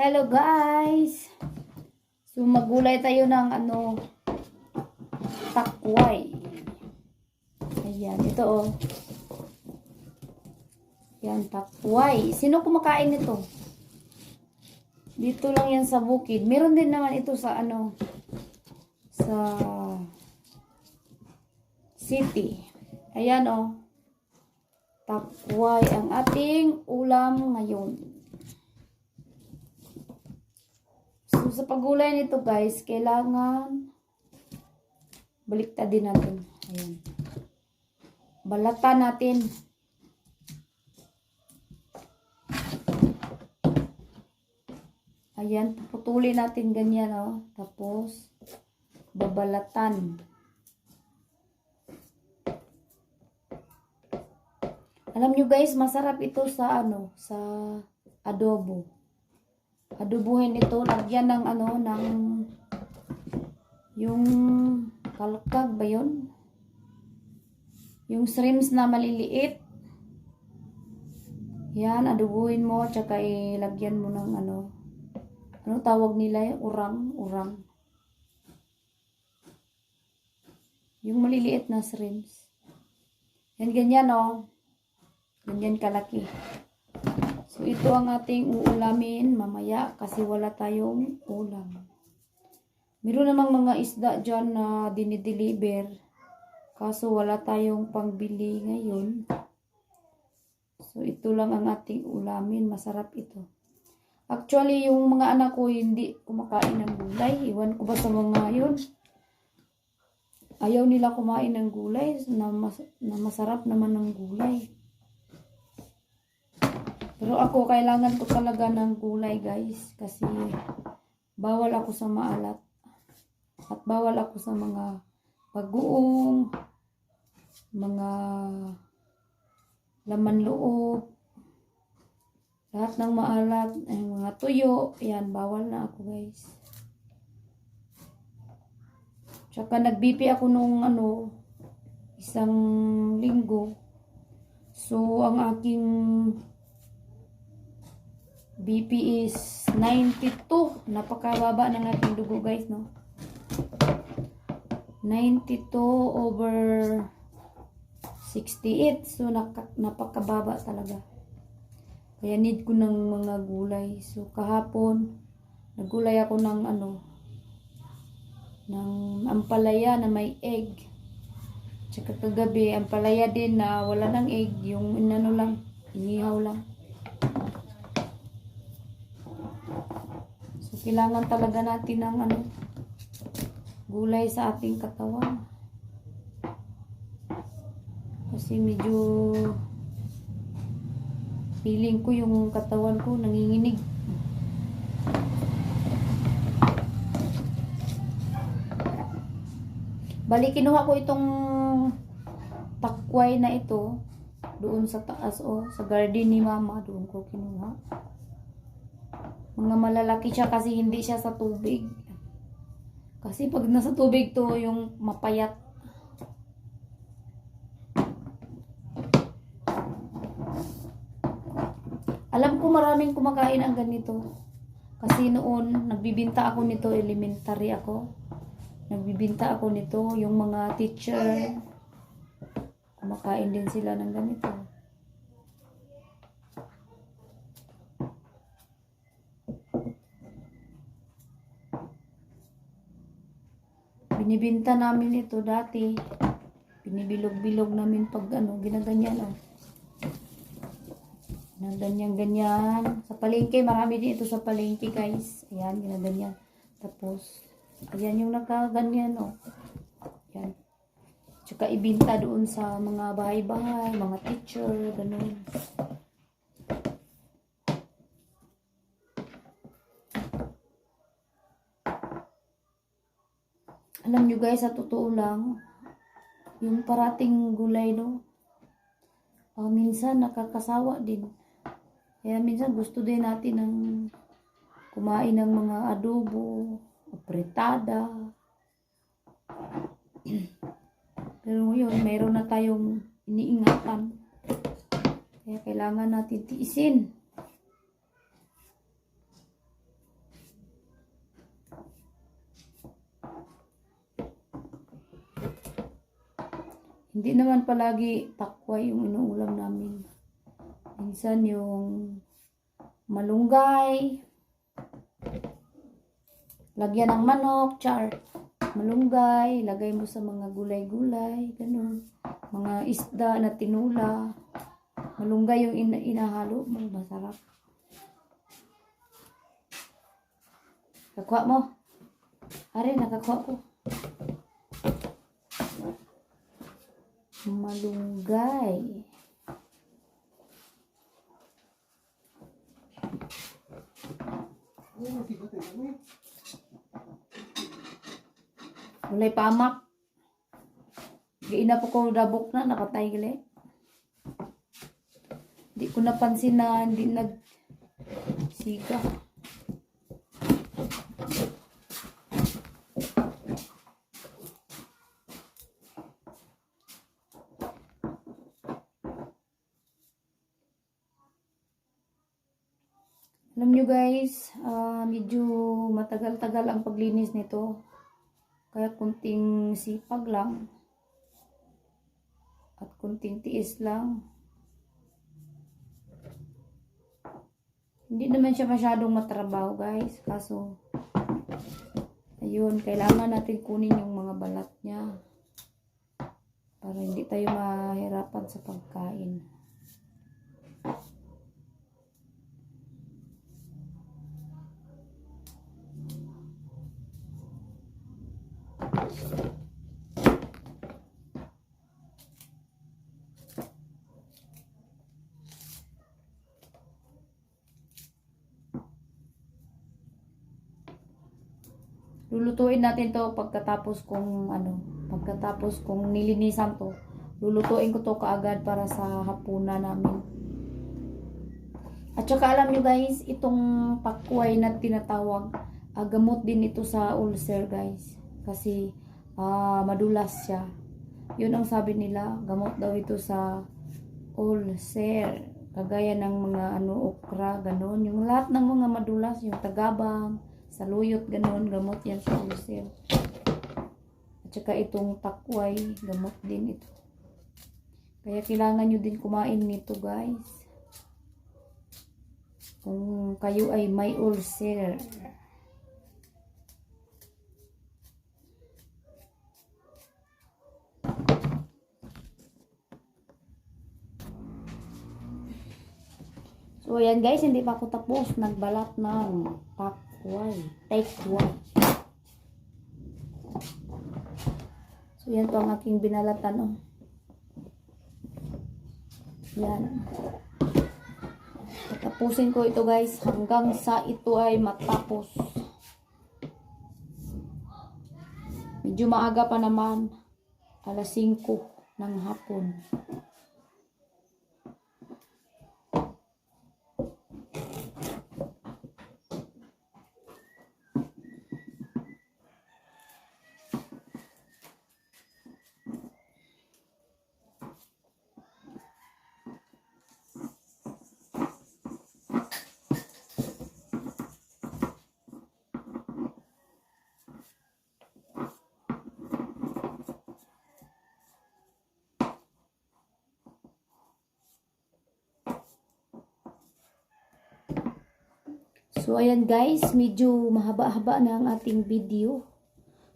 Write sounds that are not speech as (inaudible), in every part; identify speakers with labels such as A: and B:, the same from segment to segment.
A: Hello guys! So magulay tayo ng ano takway. Ayan, ito oh. Yan, takway. Sino kumakain nito? Dito lang yan sa bukid. Meron din naman ito sa ano sa city. Ayan oh. Takway ang ating ulam ngayon. So, sa paggulay nito guys, kailangan baliktad din natin. Ayan. Balatan natin. Ayan, putulin natin ganyan, oh. Tapos, babalatan. Alam nyo guys, masarap ito sa ano, sa adobo. Adobuhin ito, lagyan ng ano, ng yung kalkag ba yun? Yung shrimps na maliliit. Yan, adobuhin mo, tsaka ilagyan mo ng ano, ano tawag nila yung urang, urang. Yung maliliit na shrimps. Yan, ganyan oh. Ganyan kalaki. So, ito ang ating uulamin mamaya kasi wala tayong ulam. Meron namang mga isda dyan na dinideliver. Kaso wala tayong pangbili ngayon. So, ito lang ang ating ulamin. Masarap ito. Actually, yung mga anak ko hindi kumakain ng gulay. Iwan ko ba sa mga yun? Ayaw nila kumain ng gulay na, mas, na masarap naman ng gulay. Pero ako, kailangan ko talaga ng gulay, guys. Kasi, bawal ako sa maalat. At bawal ako sa mga bagoong, mga laman loob, lahat ng maalat, ay mga tuyo, yan, bawal na ako, guys. Tsaka nag-BP ako nung, ano, isang linggo. So, ang aking BP is 92. Napakababa ng ating dugo guys, no? 92 over 68. So, napakababa talaga. Kaya need ko ng mga gulay. So, kahapon, naggulay ako ng ano, ng ampalaya na may egg. Tsaka kagabi, ampalaya din na wala ng egg. Yung inano lang, inihaw lang. So, kailangan talaga natin ng ano, gulay sa ating katawan. Kasi medyo feeling ko yung katawan ko nanginginig. Bali, kinuha ko itong takway na ito doon sa taas o sa garden ni mama doon ko kinuha. Mga malalaki siya kasi hindi siya sa tubig. Kasi pag nasa tubig to, yung mapayat. Alam ko maraming kumakain ang ganito. Kasi noon, nagbibinta ako nito, elementary ako. Nagbibinta ako nito, yung mga teacher. Kumakain din sila ng ganito. Binibinta namin ito dati. Binibilog-bilog namin pag ano, ginaganyan oh. Ganyan-ganyan. Sa palengke, marami din ito sa palengke guys. Ayan, ginaganyan. Tapos, ayan yung nakaganyan oh. Ayan. Tsaka ibinta doon sa mga bahay-bahay, mga teacher, ganun. Alam nyo guys, sa totoo lang, yung parating gulay, no, ah, minsan nakakasawa din. Kaya minsan gusto din natin ng kumain ng mga adobo, apretada. (clears throat) Pero ngayon, mayroon na tayong iniingatan. Kaya kailangan natin tiisin. Hindi naman palagi takway yung inuulam namin. Minsan yung malunggay, lagyan ng manok, char, malunggay, lagay mo sa mga gulay-gulay, ganun. Mga isda na tinula, malunggay yung ina inahalo mo, masarap. Kakuha mo. Are, nakakuha ko. Malunggay. Walay pamak. Giina po ko dabok na, nakatay gali. Di ko napansin na hindi nag siga. Alam nyo guys, ah, medyo matagal-tagal ang paglinis nito. Kaya kunting sipag lang. At kunting tiis lang. Hindi naman siya masyadong matrabaho guys. Kaso, ayun, kailangan natin kunin yung mga balat niya. Para hindi tayo mahirapan sa pagkain. Lulutuin natin to pagkatapos kung ano, pagkatapos kung nilinisan to. Lulutuin ko to kaagad para sa hapunan namin. At saka alam nyo guys, itong pakway na tinatawag, ah, gamot din ito sa ulcer guys. Kasi ah, madulas siya. Yun ang sabi nila, gamot daw ito sa ulcer. Kagaya ng mga ano, okra, ganun. Yung lahat ng mga madulas, yung tagabang, saluyot, ganun, gamot yan sa ulcer. At saka itong takway, gamot din ito. Kaya kailangan nyo din kumain nito guys. Kung kayo ay may ulcer. So, ayan guys, hindi pa ako tapos. Nagbalat ng takway. Takway. So, yan po ang aking binalatan. Oh. Yan. Tapusin ko ito guys hanggang sa ito ay matapos. Medyo maaga pa naman. Alas 5 ng hapon. So, ayan guys, medyo mahaba-haba na ang ating video.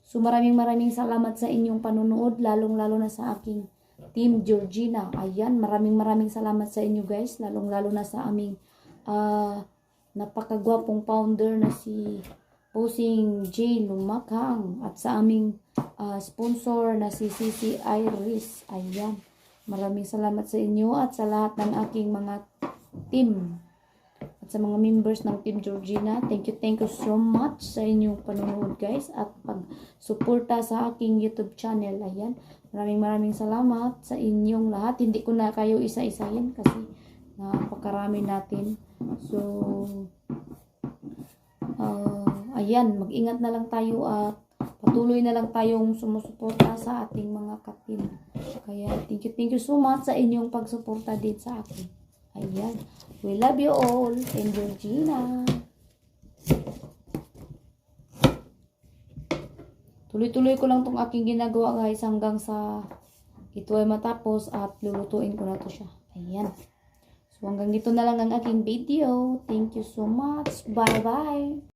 A: So, maraming maraming salamat sa inyong panunood, lalong-lalo na sa aking Team Georgina. Ayan, maraming maraming salamat sa inyo guys, lalong-lalo na sa aming ah, napakagwapong founder na si Posing J. Lumakhang at sa aming ah, sponsor na si Cici Iris. Ayan, maraming salamat sa inyo at sa lahat ng aking mga team at sa mga members ng Team Georgina. Thank you, thank you so much sa inyong panonood guys at pag-suporta sa aking YouTube channel. Ayan, maraming maraming salamat sa inyong lahat. Hindi ko na kayo isa-isahin kasi napakarami natin. So, uh, ayan, mag-ingat na lang tayo at patuloy na lang tayong sumusuporta sa ating mga katim. Kaya, thank you, thank you so much sa inyong pagsuporta din sa akin. Ayan. We love you all. And Georgina. Tuloy-tuloy ko lang tong aking ginagawa guys hanggang sa ito ay matapos at lulutuin ko na to siya. Ayan. So hanggang dito na lang ang aking video. Thank you so much. Bye-bye.